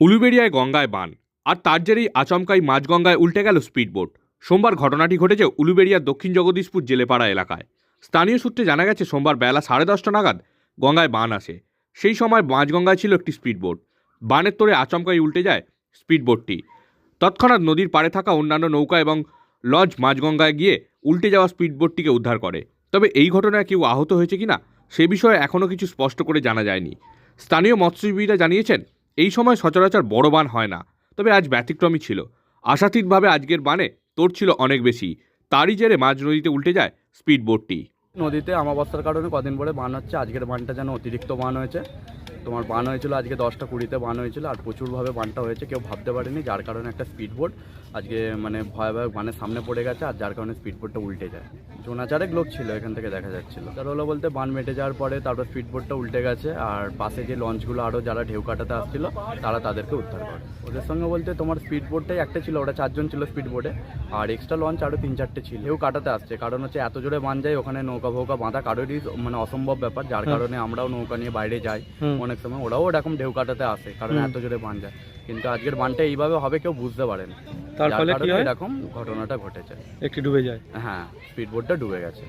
উলুবেড়িয়ায় গঙ্গায় বান, আর তার জেরেই আচমকাই মাঝগঙ্গায় উল্টে গেল স্পিডবোট। সোমবার ঘটনাটি ঘটেছে উলুবেড়িয়ার দক্ষিণ জগদীশপুর জেলেপাড়া এলাকায়। স্থানীয় সূত্রে জানা গেছে, সোমবার বেলা সাড়ে দশটা নাগাদ গঙ্গায় বান আসে। সেই সময় মাঝগঙ্গায় ছিল একটি স্পিডবোট। বানের তোড়ে আচমকাই উল্টে যায় স্পিডবোটটি। তৎক্ষণাৎ নদীর পাড়ে থাকা অন্যান্য নৌকা এবং লঞ্চ মাঝগঙ্গায় গিয়ে উল্টে যাওয়া স্পিডবোটটিকে উদ্ধার করে। তবে এই ঘটনায় কেউ আহত হয়েছে কিনা, সে বিষয়ে এখনও কিছু স্পষ্ট করে জানা যায়নি। স্থানীয় মৎস্যজীবীরা জানিয়েছেন এই সময় সচরাচর বড় বান হয় না, তবে আজ ব্যতিক্রমী ছিল। আশাতীতভাবে আজকের বানে তোর ছিল অনেক বেশি। তারই জেরে মাঝ নদীতে উল্টে যায় স্পিডবোটটি। নদীতে আমাবস্যার কারণে কদিন পরে বান হচ্ছে। আজকের বানটা যেন অতিরিক্ত বান হয়েছে। তোমার বান হয়েছিল আজকে দশটা কুড়িতে বান হয়েছিল আর প্রচুরভাবে বানটা হয়েছে। কেউ ভাবতে পারেনি যার কারণে একটা স্পিড বোট আজকে মানে ভয়াবহ ভয় বানের সামনে পড়ে গেছে আর যার কারণে স্পিড বোটটা উল্টে যায়। জোনাচারেক লোক ছিল এখান থেকে দেখা যাচ্ছিল। তার হলো বলতে বান মেটে যাওয়ার পরে তারপর স্পিড বোটটা উল্টে গেছে আর পাশে যে লঞ্চগুলো আরও যারা ঢেউ কাটাতে আসছিল তারা তাদেরকে উদ্ধার করে। ওদের সঙ্গে বলতে তোমার স্পিড বোটটাই একটা ছিল ওরা চারজন ছিল স্পিড বোটে আর এক্সট্রা লঞ্চ আরও তিন চারটে ছিল। ঢেউ কাটাতে আসছে কারণ হচ্ছে এত জোরে বান যায় ওখানে নৌকা ফৌকা বাঁধা কারোরই মানে অসম্ভব ব্যাপার যার কারণে আমরাও নৌকা নিয়ে বাইরে যাই অনেক সময়। ওরাও এরকম ঢেউ কাটাতে আসে কারণ এত জোরে বান যায়। কিন্তু আজকের বানটা এইভাবে হবে কেউ বুঝতে পারেন। তার ফলে কি হয়? এরকম ঘটনাটা ঘটেছে। একটু ডুবে যায়। হ্যাঁ স্পিড বোটটা ডুবে গেছে।